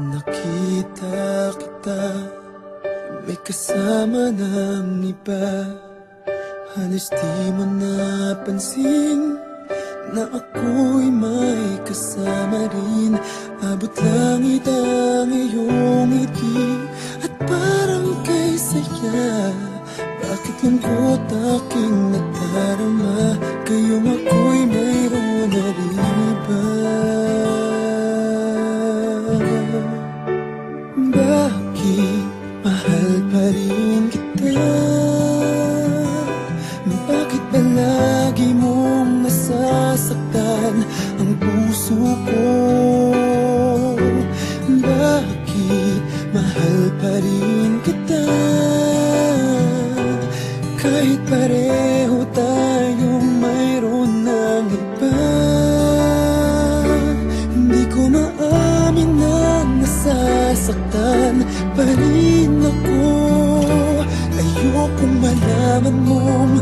Nakita kita May kasama ng iba. Halos di mo napansin Na ako'y may kasama rin. Abot langit ang iyong ngiti At parang kay saya. Bakit lungkot aking nadarama? Kayong ako'y mayroon puso ko? Bakit mahal pa rin kita? Kahit pareho tayong mayroon ng iba Hindi ko maamin na nasasaktan pa rin ako Ayokong malaman mong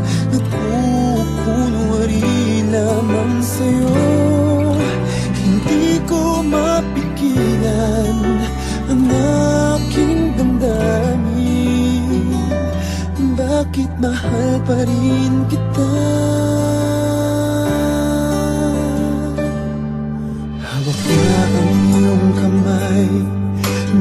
Bakit mahal pa rin kita? Hawak na ang iyong kamay.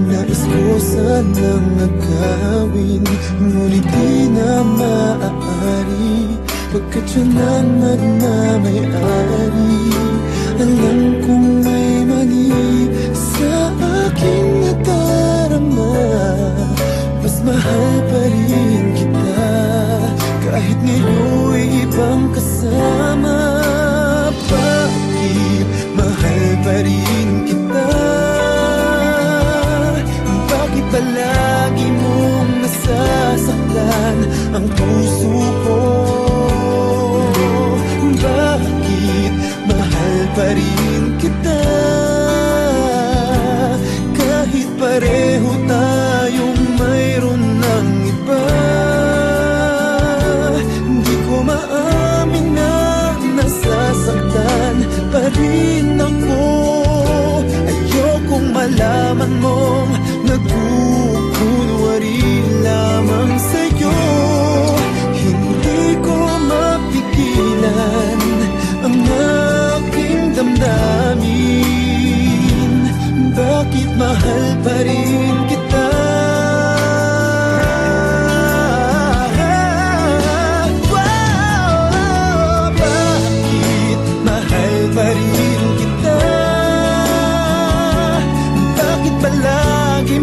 Nais ko sanang agawin Ngunit di na maaari. Pagkat yun ang nagmamayari Bakit ba lagi mong nasasaktan ang puso ko? Bakit mahal pa rin kita? Kahit pareho tayong mayroon ng iba Hindi ko maamin na nasasaktan pa rin ako Ayokong malaman mong nagkukunwari Bakit mahal pa rin kita? Wow, bakit mahal pa rin kita? Bakit ba lagi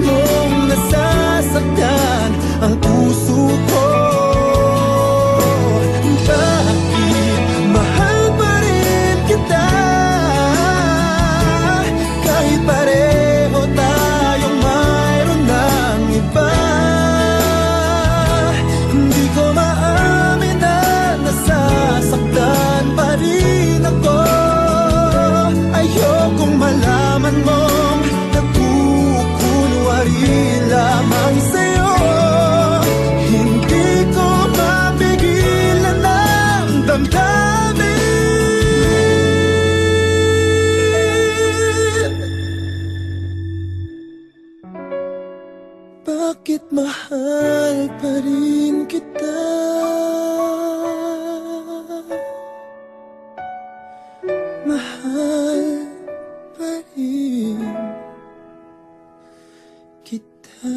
Bakit mahal pa rin kita? Mahal pa rin kita